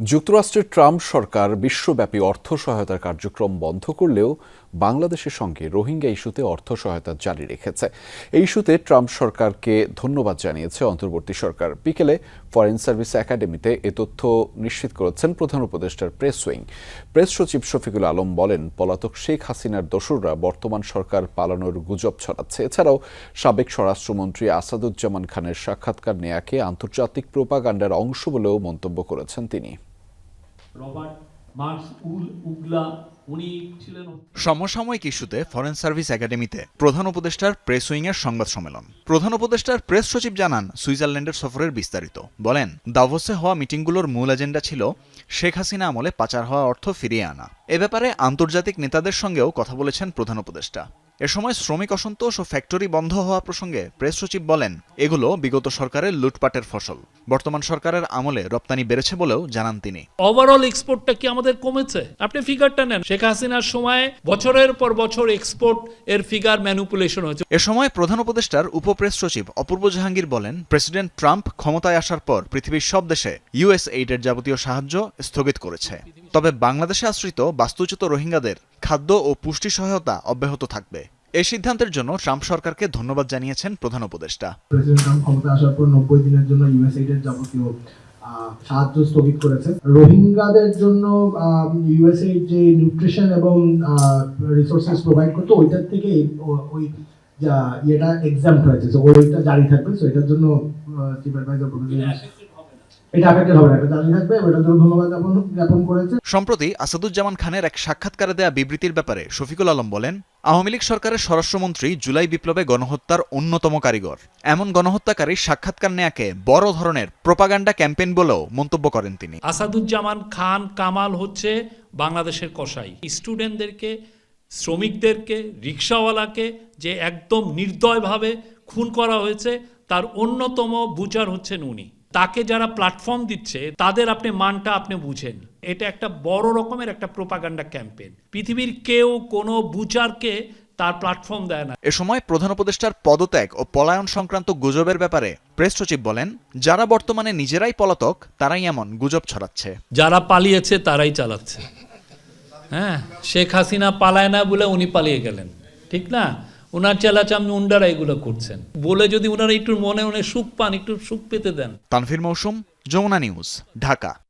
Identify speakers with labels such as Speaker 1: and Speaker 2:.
Speaker 1: যুক্তরাষ্ট্রের ট্রাম্প সরকার বিশ্বব্যাপী অর্থ সহায়তার কার্যক্রম বন্ধ করলেও বাংলাদেশের সঙ্গে রোহিঙ্গা ইস্যুতে অর্থ সহায়তা জারি রেখেছে। এই ইস্যুতে ট্রাম্প সরকারকে ধন্যবাদ জানিয়েছে অন্তর্বর্তী সরকার। বিকেলে ফরেন সার্ভিস একাডেমিতে এ তথ্য নিশ্চিত করেছেন প্রধান উপদেষ্টার প্রেস উইং। প্রেস সচিব শফিকুল আলম বলেন, পলাতক শেখ হাসিনার দোসররা বর্তমান সরকার পালানোর গুজব ছড়াচ্ছে। এছাড়াও সাবেক স্বরাষ্ট্রমন্ত্রী আসাদুজ্জামান খানের সাক্ষাৎকার নেয়াকে আন্তর্জাতিক প্রোপাগান্ডার অংশ বলেও মন্তব্য করেছেন তিনি।
Speaker 2: সমসাময়িক ইস্যুতে ফরেন সার্ভিস একাডেমিতে প্রধান উপদেষ্টার প্রেস উইংয়ের সংবাদ সম্মেলন। প্রধান উপদেষ্টার প্রেস সচিব জানান, সুইজারল্যান্ডের সফরের বিস্তারিত। বলেন, দাভোসে হওয়া মিটিংগুলোর মূল এজেন্ডা ছিল শেখ হাসিনা আমলে পাচার হওয়া অর্থ ফিরিয়ে আনা। এ ব্যাপারে আন্তর্জাতিক নেতাদের সঙ্গেও কথা বলেছেন প্রধান উপদেষ্টা। এ সময় শ্রমিক অসন্তোষ ও ফ্যাক্টরি বন্ধ হওয়া প্রসঙ্গে প্রেস সচিব বলেন এগুলো বিগত সরকারের লুটপাটের ফসল। বর্তমান সরকারের আমলে রপ্তানি বেড়েছে বলেও জানান তিনি।
Speaker 3: ওভারঅল এক্সপোর্টটা কি আমাদের কমেছে? আপনি ফিগারটা নেন। শেখ হাসিনার সময় বছরের পর বছর এক্সপোর্ট এর ফিগার ম্যানুপুলেশন হয়েছে।
Speaker 2: এ সময় প্রধান উপদেষ্টার উপপ্রেস সচিব অপূর্ব জাহাঙ্গীর বলেন প্রেসিডেন্ট ট্রাম্প ক্ষমতায় আসার পর পৃথিবীর সব দেশে ইউএস এইডের যাবতীয় সাহায্য স্থগিত করেছে। তবে বাংলাদেশে আশ্রিত বাস্তুচ্যুত রোহিঙ্গাদের খাদ্য ও পুষ্টি সহায়তা অব্যাহত থাকবে। এই সিদ্ধান্তের জন্য ট্রাম্প সরকারকে ধন্যবাদ জানিয়েছেন প্রধান উপদেষ্টা।
Speaker 4: প্রেসিডেন্ট ট্রাম্প ক্ষমতা আসার পর নব্বই দিনের জন্য ইউএসএইডের যাবতীয় সাহায্য স্থগিত করেছে রোহিঙ্গাদের জন্য ইউএসএইড যে নিউট্রিশন এবং রিসোর্সেস প্রোভাইড করতো ওইটার থেকে ওই ইয়েটা এক্সাম হয়েছে। তো ওইটা জারি থাকবে। সো এটার জন্য চিফ অ্যাডভাইজার এটা অ্যাফেক্টেড হবে না এটা জারি থাকবে এটার জন্য ধন্যবাদ জ্ঞাপন জ্ঞাপন করেছে।
Speaker 2: সম্প্রতি আসাদুজ্জামান খানের এক সাক্ষাৎকারে দেয়া বিবৃতির ব্যাপারে শফিকুল আলম বলেন আওয়ামী লীগ সরকারের স্বরাষ্ট্রমন্ত্রী জুলাই বিপ্লবে গণহত্যার অন্যতম কারিগর। এমন গণহত্যাকারীর সাক্ষাৎকার নেয়াকে বড় ধরনের প্রোপাগান্ডা ক্যাম্পেইন বলেও মন্তব্য করেন তিনি।
Speaker 3: আসাদুজ্জামান খান কামাল হচ্ছে বাংলাদেশের কসাই। স্টুডেন্টদেরকে শ্রমিকদেরকে রিক্সাওয়ালাকে যে একদম নির্দয়ভাবে খুন করা হয়েছে তার অন্যতম বুচার হচ্ছেন উনি। তাকে যারা প্ল্যাটফর্ম দিচ্ছে তাদের আপনি মানটা আপনি বুঝেন। এটা একটা বড় রকমের একটা প্রোপাগান্ডা ক্যাম্পেইন পৃথিবীর কেউ কোনো বুচারকে তার প্ল্যাটফর্ম দেয় না।
Speaker 2: এ সময় প্রধান উপদেষ্টার পদত্যাগ ও পলায়ন সংক্রান্ত গুজবের ব্যাপারে প্রেস সচিব বলেন যারা বর্তমানে নিজেরাই পলাতক তারাই এমন গুজব ছড়াচ্ছে।
Speaker 3: যারা পালিয়েছে তারাই চালাচ্ছে। হ্যাঁ শেখ হাসিনা পালায় না বলে উনি পালিয়ে গেলেন। ঠিক না? ওনার চেলাচামনি উন্ডারা এগুলো করছেন। বলে যদি ওনারা একটু মনে মনে সুখ পান, একটু সুখ পেতে দেন।
Speaker 2: তানভীর মৌসুম, যমুনা নিউজ, ঢাকা।